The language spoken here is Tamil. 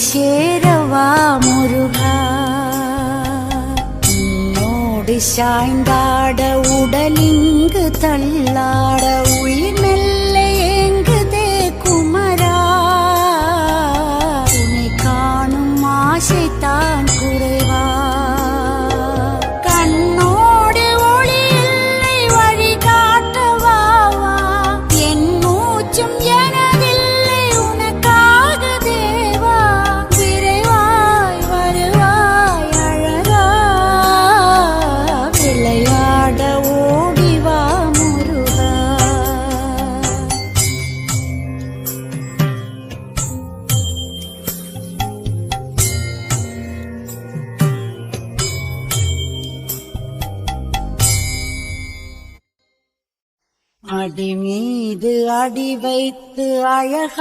சேரவா முருகா? உன்னோடு சாய்ந்தாட உடலிங்கு தள்ளாட உயிர் மெல்ல ஏங்குதே குமரா. துணை காணும் ஆசை அடி மீது அடி வைத்து அழகா